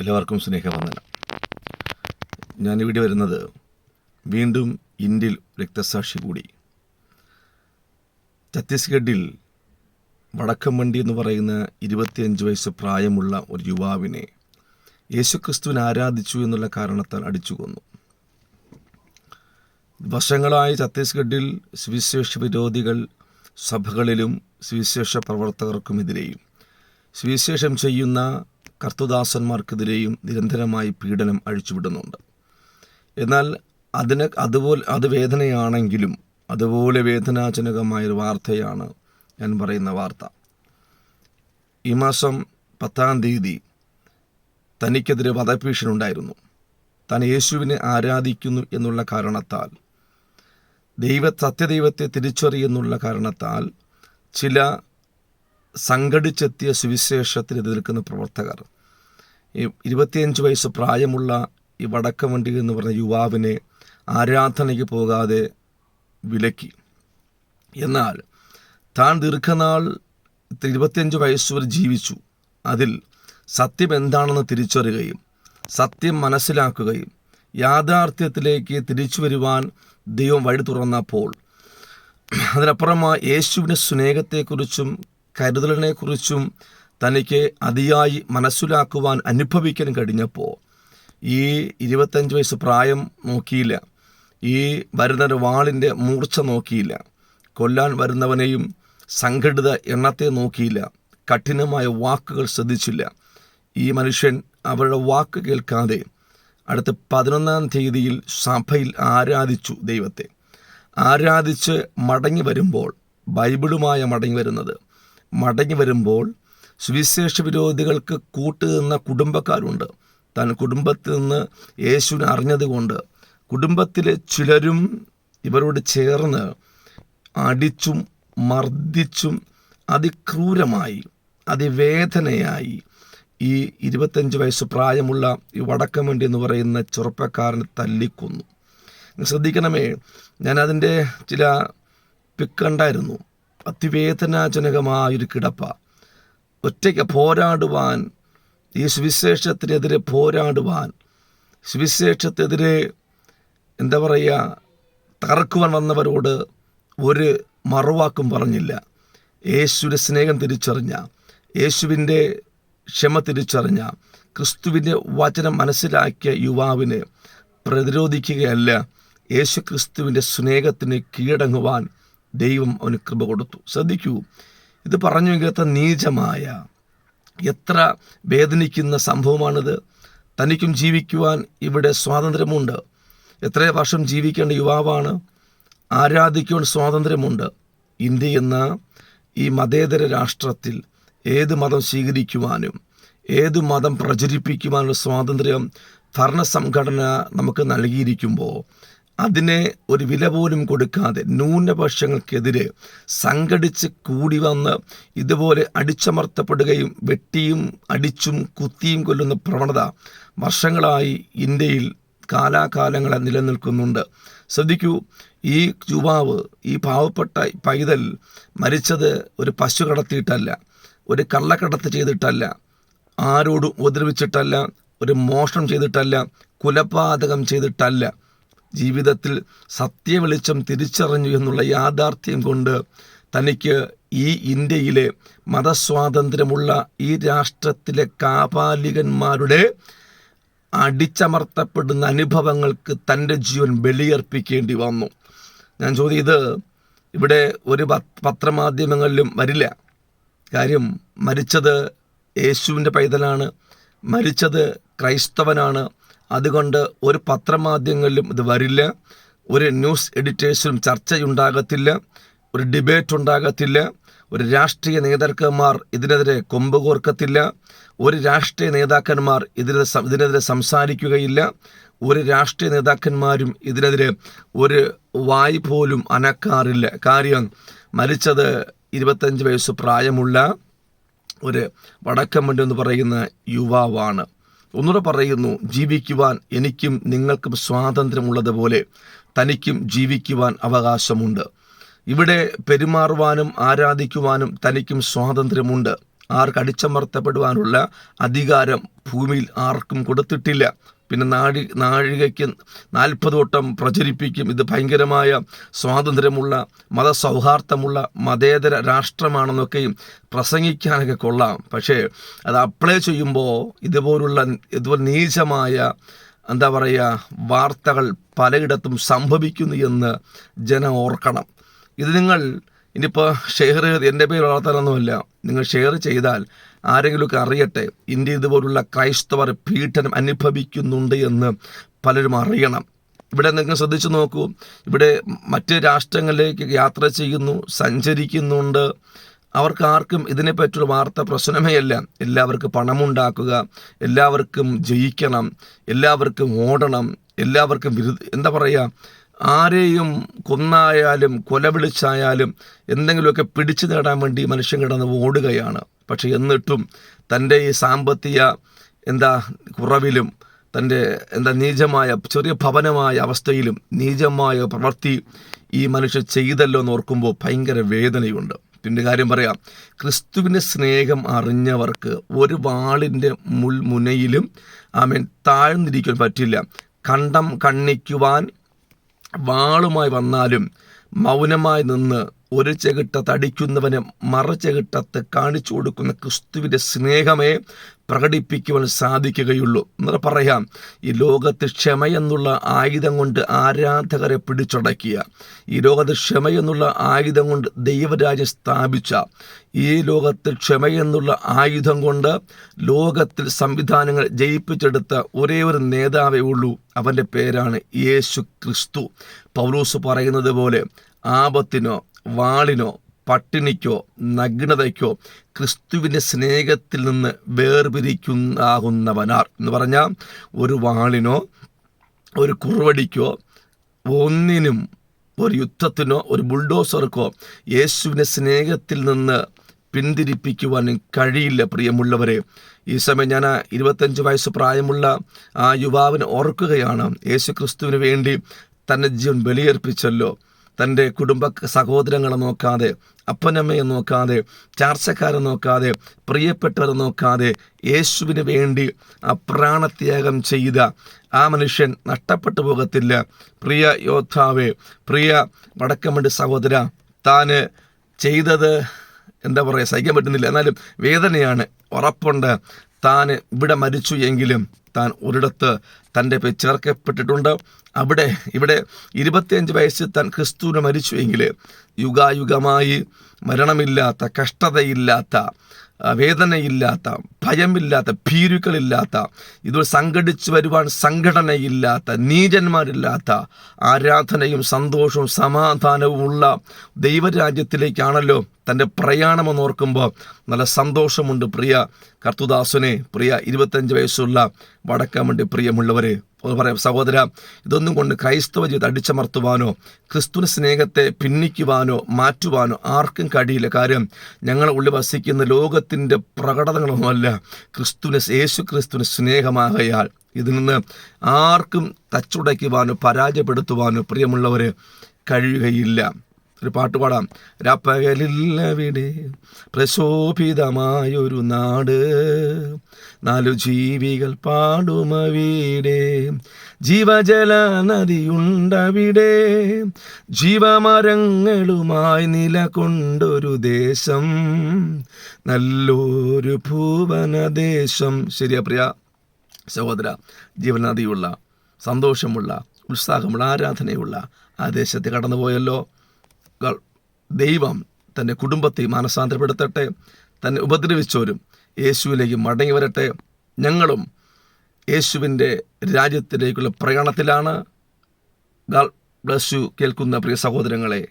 എല്ലാവർക്കും സ്നേഹവന്ദനം. ഞാനിവിടെ വരുന്നത് വീണ്ടും ഇന്ത്യയിൽ രക്തസാക്ഷി കൂടി. ഛത്തീസ്ഗഡിൽ വടക്കമ്പണ്ടി എന്ന് പറയുന്ന ഇരുപത്തിയഞ്ച് വയസ്സ് പ്രായമുള്ള ഒരു യുവാവിനെ യേശുക്രിസ്തുവിനെ ആരാധിച്ചു എന്നുള്ള കാരണത്താൽ അടിച്ചു കൊന്നു വർഷങ്ങളായി ഛത്തീസ്ഗഡിൽ സുവിശേഷ വിരോധികൾ സഭകളിലും സുവിശേഷ പ്രവർത്തകർക്കുമെതിരെയും സുവിശേഷം ചെയ്യുന്ന കർത്തുദാസന്മാർക്കെതിരെയും നിരന്തരമായി പീഡനം അഴിച്ചുവിടുന്നുണ്ട്. എന്നാൽ അതിന് അതുപോലെ അത് വേദനയാണെങ്കിലും അതുപോലെ വേദനാജനകമായൊരു വാർത്തയാണ് ഞാൻ പറയുന്ന വാർത്ത. ഈ മാസം പത്താം തീയതി തനിക്കെതിരെ വധഭീഷണുണ്ടായിരുന്നു. താൻ യേശുവിനെ ആരാധിക്കുന്നു എന്നുള്ള കാരണത്താൽ ദൈവ സത്യദൈവത്തെ തിരിച്ചറിയുന്നുള്ള കാരണത്താൽ ചില സംഘടിച്ചെത്തിയ സുവിശേഷത്തിന് എതിർക്കുന്ന പ്രവർത്തകർ. ഈ ഇരുപത്തിയഞ്ച് വയസ്സ് പ്രായമുള്ള ഈ വടക്കവണ്ടി എന്ന് പറഞ്ഞ യുവാവിനെ ആരാധനയ്ക്ക് പോകാതെ വിലക്കി. എന്നാൽ താൻ ദീർഘനാൾ ഇരുപത്തിയഞ്ച് വയസ്സ് വരെ ജീവിച്ചു. അതിൽ സത്യം എന്താണെന്ന് തിരിച്ചറിയുകയും സത്യം മനസ്സിലാക്കുകയും യാഥാർത്ഥ്യത്തിലേക്ക് തിരിച്ചു വരുവാൻ ദൈവം വഴി തുറന്നപ്പോൾ അതിനപ്പുറമായി യേശുവിന്റെ സ്നേഹത്തെക്കുറിച്ചും കരുതലിനെക്കുറിച്ചും തനിക്ക് അതിയായി മനസ്സിലാക്കുവാൻ അനുഭവിക്കാൻ കഴിഞ്ഞപ്പോൾ ഈ ഇരുപത്തഞ്ച് വയസ്സ് പ്രായം നോക്കിയില്ല. ഈ വരുന്ന വാളിന്റെ മൂർച്ച നോക്കിയില്ല. കൊല്ലാൻ വരുന്നവനെയും സംഘടിത എണ്ണത്തെ നോക്കിയില്ല. കഠിനമായ വാക്കുകൾ ശ്രദ്ധിച്ചില്ല. ഈ മനുഷ്യൻ അവരുടെ വാക്ക് കേൾക്കാതെ അടുത്ത പതിനൊന്നാം തീയതിയിൽ സഭയിൽ ആരാധിച്ചു ദൈവത്തെ. ആരാധിച്ച് മടങ്ങി വരുമ്പോൾ ബൈബിളുമായ മടങ്ങി വരുന്നത് മടങ്ങി വരുമ്പോൾ സുവിശേഷ വിരോധികൾക്ക് കൂട്ടുനിന്ന കുടുംബക്കാരുണ്ട്. താൻ കുടുംബത്തിൽ നിന്ന് യേശുവിനെ അറിഞ്ഞതുകൊണ്ട് കുടുംബത്തിലെ ചിലരും ഇവരോട് ചേർന്ന് അടിച്ചും മർദ്ദിച്ചും അതിക്രൂരമായി അതിവേദനയായി ഈ ഇരുപത്തഞ്ച് വയസ്സ് പ്രായമുള്ള ഈ വടക്കമണ്ടി എന്ന് പറയുന്ന ചെറുപ്പക്കാരനെ തല്ലിക്കൊന്നു. ശ്രദ്ധിക്കണമേ ഞാനതിന്റെ ചില പിക്കുണ്ടായിരുന്നു അതിവേദനാജനകമായൊരു കിടപ്പ. ഒറ്റയ്ക്ക് പോരാടുവാൻ ഈ സുവിശേഷത്തിനെതിരെ പോരാടുവാൻ സുവിശേഷത്തെതിരെ എന്താ പറയുക തകർക്കുവാൻ വന്നവരോട് ഒരു മറുവാക്കും പറഞ്ഞില്ല. യേശുവിന്റെ സ്നേഹം തിരിച്ചറിഞ്ഞ യേശുവിന്റെ ക്ഷമ തിരിച്ചറിഞ്ഞ ക്രിസ്തുവിന്റെ വചനം മനസ്സിലാക്കിയ യുവാവിനെ പ്രതിരോധിക്കുകയല്ല യേശു ക്രിസ്തുവിന്റെ സ്നേഹത്തിന് കീഴടങ്ങുവാൻ ദൈവം അവന് കൃപ കൊടുത്തു. ശ്രദ്ധിക്കൂ ഇത് പറഞ്ഞു കേട്ട നീചമായ എത്ര വേദനിക്കുന്ന സംഭവമാണിത്. തനിക്കും ജീവിക്കുവാൻ ഇവിടെ സ്വാതന്ത്ര്യമുണ്ട്. എത്ര വർഷം ജീവിക്കേണ്ട യുവാവാണ് ആരാധിക്കുവാൻ സ്വാതന്ത്ര്യമുണ്ട്. ഇന്ത്യ എന്ന ഈ മതേതര രാഷ്ട്രത്തിൽ ഏത് മതം സ്വീകരിക്കുവാനും ഏത് മതം പ്രചരിപ്പിക്കുവാനുള്ള സ്വാതന്ത്ര്യം ഭരണസംഘടന നമുക്ക് നൽകിയിരിക്കുമ്പോൾ അതിനെ ഒരു വില പോലും കൊടുക്കാതെ ന്യൂനപക്ഷങ്ങൾക്കെതിരെ സംഘടിച്ച് കൂടി വന്ന് ഇതുപോലെ അടിച്ചമർത്തപ്പെടുകയും വെട്ടിയും അടിച്ചും കുത്തിയും കൊല്ലുന്ന പ്രവണത വർഷങ്ങളായി ഇന്ത്യയിൽ കാലാകാലങ്ങളെ നിലനിൽക്കുന്നുണ്ട്. ശ്രദ്ധിക്കൂ ഈ യുവാവ് ഈ പാവപ്പെട്ട പൈതൽ മരിച്ചത് ഒരു പശു കടത്തിയിട്ടല്ല ഒരു കള്ളക്കടത്ത് ചെയ്തിട്ടല്ല ആരോടും ഉപദ്രവിച്ചിട്ടല്ല ഒരു മോഷണം ചെയ്തിട്ടല്ല കുലപാതകം ചെയ്തിട്ടല്ല. ജീവിതത്തിൽ സത്യവെളിച്ചം തിരിച്ചറിഞ്ഞു എന്നുള്ള യാഥാർത്ഥ്യം കൊണ്ട് തനിക്ക് ഈ ഇന്ത്യയിലെ മതസ്വാതന്ത്ര്യമുള്ള ഈ രാഷ്ട്രത്തിലെ കാപാലികന്മാരുടെ അടിച്ചമർത്തപ്പെടുന്ന അനുഭവങ്ങൾക്ക് തന്റെ ജീവൻ ബലിയർപ്പിക്കേണ്ടി വന്നു. ഞാൻ ചോദ്യം ഇത് ഇവിടെ ഒരു പത്രമാധ്യമങ്ങളിലും വരില്ല. കാര്യം മരിച്ചത് യേശുവിന്റെ പൈതലാണ് മരിച്ചത് ക്രൈസ്തവനാണ് അതുകൊണ്ട് ഒരു പത്രമാധ്യമങ്ങളിലും ഇത് വരില്ല. ഒരു ന്യൂസ് എഡിറ്റേഴ്സിലും ചർച്ചയുണ്ടാകത്തില്ല. ഒരു ഡിബേറ്റ് ഉണ്ടാകത്തില്ല ഒരു രാഷ്ട്രീയ നേതാക്കന്മാർ ഇതിനെതിരെ കൊമ്പ് കോർക്കത്തില്ല. ഒരു രാഷ്ട്രീയ നേതാക്കന്മാർ ഇതിനെ ഇതിനെതിരെ സംസാരിക്കുകയില്ല. ഒരു രാഷ്ട്രീയ നേതാക്കന്മാരും ഇതിനെതിരെ ഒരു വായ് പോലും അനക്കാറില്ല. കാര്യം മരിച്ചത് ഇരുപത്തഞ്ച് വയസ്സ് പ്രായമുള്ള ഒരു വടക്കമ്മണ്ട് എന്ന് പറയുന്ന യുവാവാണ്. ഒന്നുകൂടെ പറയുന്നു ജീവിക്കുവാൻ എനിക്കും നിങ്ങൾക്കും സ്വാതന്ത്ര്യമുള്ളതുപോലെ തനിക്കും ജീവിക്കുവാൻ അവകാശമുണ്ട്. ഇവിടെ പെരുമാറുവാനും ആരാധിക്കുവാനും തനിക്കും സ്വാതന്ത്ര്യമുണ്ട്. ആർക്ക് അടിച്ചമർത്തപ്പെടുവാനുള്ള അധികാരം ഭൂമിയിൽ ആർക്കും കൊടുത്തിട്ടില്ല. പിന്നെ നാഴി നാഴികയ്ക്ക് നാൽപ്പത് വട്ടം പ്രചരിപ്പിക്കും. ഇത് ഭയങ്കരമായ സ്വാതന്ത്ര്യമുള്ള മതസൗഹാർദ്ദമുള്ള മതേതര രാഷ്ട്രമാണെന്നൊക്കെയും പ്രസംഗിക്കാനൊക്കെ കൊള്ളാം. പക്ഷേ അത് അപ്ലൈ ചെയ്യുമ്പോൾ ഇതുപോലുള്ള ഇതുപോലെ നീചമായ എന്താ പറയുക വാർത്തകൾ പലയിടത്തും സംഭവിക്കുന്നു എന്ന് ജനം ഓർക്കണം. ഇത് നിങ്ങൾ ഇനിയിപ്പോൾ ഷെയർ എന്റെ പേര് വളർത്താനൊന്നുമല്ല. നിങ്ങൾ ഷെയർ ചെയ്താൽ ആരെങ്കിലുമൊക്കെ അറിയട്ടെ ഇന്ത്യ ഇതുപോലുള്ള ക്രൈസ്തവർ പീഡനം അനുഭവിക്കുന്നുണ്ട് എന്ന് പലരും അറിയണം. ഇവിടെ നിങ്ങൾ ശ്രദ്ധിച്ചു നോക്കൂ ഇവിടെ മറ്റ് രാഷ്ട്രങ്ങളിലേക്ക് യാത്ര ചെയ്യുന്നു സഞ്ചരിക്കുന്നുണ്ട്. അവർക്ക് ആർക്കും ഇതിനെപ്പറ്റിയുള്ള വാർത്ത പ്രശ്നമേ അല്ല. എല്ലാവർക്കും പണമുണ്ടാക്കുക എല്ലാവർക്കും ജയിക്കണം എല്ലാവർക്കും ഓടണം എല്ലാവർക്കും എന്താ പറയുക ആരെയും കൊന്നായാലും കൊല വിളിച്ചായാലും എന്തെങ്കിലുമൊക്കെ പിടിച്ചു നേടാൻ വേണ്ടി മനുഷ്യൻ കിടന്ന് ഓടുകയാണ്. പക്ഷെ എന്നിട്ടും തന്റെ ഈ സാമ്പത്തിക എന്താ കുറവിലും തന്റെ എന്താ നീചമായ ചെറിയ ഭവനമായ അവസ്ഥയിലും നീചമായ പ്രവൃത്തി ഈ മനുഷ്യൻ ചെയ്തല്ലോ എന്ന് ഓർക്കുമ്പോൾ ഭയങ്കര വേദനയുണ്ട്. പിന്നെ കാര്യം പറയാം ക്രിസ്തുവിന്റെ സ്നേഹം അറിഞ്ഞവർക്ക് ഒരു വാളിന്റെ മുൾമുനയിലും ആമേൻ താഴ്ന്നിരിക്കാൻ പറ്റില്ല. കണ്ടം കണ്ണിക്കുവാൻ വാളുമായി വന്നാലും മൗനമായി നിന്ന് ഒരു ചെകിട്ട തടിക്കുന്നവന് മറ ചെകിട്ടത്ത് കാണിച്ചു കൊടുക്കുന്ന ക്രിസ്തുവിന്റെ സ്നേഹമേ പ്രകടിപ്പിക്കുവാൻ സാധിക്കുകയുള്ളൂ. എന്നിട്ട് പറയാം ഈ ലോകത്ത് ക്ഷമയെന്നുള്ള ആയുധം കൊണ്ട് ആരാധകരെ പിടിച്ചടക്കിയ ഈ ലോകത്ത് ക്ഷമയെന്നുള്ള ആയുധം കൊണ്ട് ദൈവരാജ്യം സ്ഥാപിച്ച ഈ ലോകത്തിൽ ക്ഷമയെന്നുള്ള ആയുധം കൊണ്ട് ലോകത്തിൽ സംവിധാനങ്ങൾ ജയിപ്പിച്ചെടുത്ത ഒരേ ഒരു നേതാവേ ഉള്ളൂ. അവന്റെ പേരാണ് യേശു ക്രിസ്തു. പൗലൂസ് പറയുന്നത് പോലെ ആപത്തിനോ വാളിനോ പട്ടിണിക്കോ നഗ്നതയ്ക്കോ ക്രിസ്തുവിന്റെ സ്നേഹത്തിൽ നിന്ന് വേർപിരിക്കുന്നാകുന്നവനാർ. എന്ന് പറഞ്ഞാൽ ഒരു വാളിനോ ഒരു കുറുവടിക്കോ ഒന്നിനും ഒരു യുദ്ധത്തിനോ ഒരു ബുൾഡോസർക്കോ യേശുവിന്റെ സ്നേഹത്തിൽ നിന്ന് പിന്തിരിപ്പിക്കുവാനും കഴിയില്ല പ്രിയമുള്ളവരെ. ഈ സമയം ഞാൻ ഇരുപത്തഞ്ച് വയസ്സ് പ്രായമുള്ള ആ യുവാവിനെ ഓർക്കുകയാണ്. യേശു ക്രിസ്തുവിന് വേണ്ടി തന്നെ ജീവൻ ബലിയർപ്പിച്ചല്ലോ. തന്റെ കുടുംബ സഹോദരങ്ങളെ നോക്കാതെ അപ്പനമ്മയെ നോക്കാതെ ചാർച്ചക്കാരെ നോക്കാതെ പ്രിയപ്പെട്ടവരെ നോക്കാതെ യേശുവിന് വേണ്ടി അപ്രാണത്യാഗം ചെയ്ത ആ മനുഷ്യൻ നഷ്ടപ്പെട്ടു പോകത്തില്ല. പ്രിയ യോദ്ധാവേ പ്രിയ വടക്കമുണ്ട് സഹോദര താന് ചെയ്തത് എന്താ പറയുക സഹിക്കാൻ പറ്റുന്നില്ല. എന്നാലും വേദനയാണ്. ഉറപ്പുണ്ട്. താൻ ഇവിടെ മരിച്ചു എങ്കിലും താൻ ഒരിടത്ത് തന്റെ പേര് ചേർക്കപ്പെട്ടിട്ടുണ്ട്. അവിടെ ഇവിടെ ഇരുപത്തിയഞ്ച് വയസ്സിൽ താൻ ക്രിസ്തുവിനെ മരിച്ചു എങ്കിൽ യുഗായുഗമായി മരണമില്ലാത്ത കഷ്ടതയില്ലാത്ത വേദനയില്ലാത്ത ഭയമില്ലാത്ത ഭീരുക്കളില്ലാത്ത ഇത് സംഘടിച്ചു വരുവാൻ സംഘടനയില്ലാത്ത നീചന്മാരില്ലാത്ത ആരാധനയും സന്തോഷവും സമാധാനവും ഉള്ള ദൈവരാജ്യത്തിലേക്കാണല്ലോ തന്റെ പ്രയാണമെന്ന് ഓർക്കുമ്പോൾ നല്ല സന്തോഷമുണ്ട്. പ്രിയ കർത്തുദാസനെ പ്രിയ ഇരുപത്തഞ്ച് വയസ്സുള്ള വടക്കാമണ്ടി പ്രിയമുള്ളവരെ പറയാം സഹോദര ഇതൊന്നും കൊണ്ട് ക്രൈസ്തവ ജീവിതം അടിച്ചമർത്തുവാനോ ക്രിസ്തുവിന് സ്നേഹത്തെ ഭിന്നിക്കുവാനോ മാറ്റുവാനോ ആർക്കും കഴിയില്ല. കാര്യം ഞങ്ങൾ ഉള്ളിൽ വസിക്കുന്ന ലോകത്തിന്റെ പ്രകടനങ്ങളൊന്നുമല്ല ക്രിസ്തുവിന് യേശു ക്രിസ്തുവിന് സ്നേഹമാകയാൽ. ഇതിൽ നിന്ന് ആർക്കും തച്ചുടയ്ക്കുവാനോ പരാജയപ്പെടുത്തുവാനോ പ്രിയമുള്ളവർ കഴിയുകയില്ല. ഒരു പാട്ട് പാടാം. രാപ്പകലില്ലവിടെ പ്രശോഭിതമായൊരു നാട്. നാലു ജീവികൾ പാടുമവിടെ ജീവജല നദിയുണ്ടവിടെ. ജീവമരങ്ങളുമായി നിലകൊണ്ടൊരു ദേശം. നല്ലൊരു ഭൂവനദേശം ശരിയാ പ്രിയ സഹോദര ജീവനദിയുള്ള സന്തോഷമുള്ള ഉത്സാഹമുള്ള ആരാധനയുള്ള ആ ദേശത്ത് കടന്നുപോയല്ലോ. ദൈവം തന്റെ കുടുംബത്തെ മാനസാന്തരപ്പെടുത്തട്ടെ. തന്നെ ഉപദ്രവിച്ചവരും യേശുവിലേക്ക് മടങ്ങി വരട്ടെ. ഞങ്ങളും യേശുവിന്റെ രാജ്യത്തിലേക്കുള്ള പ്രയാണത്തിലാണ്. ഗാൾ ബ്ലസ് യു കേൾക്കുന്ന പ്രിയ സഹോദരങ്ങളെ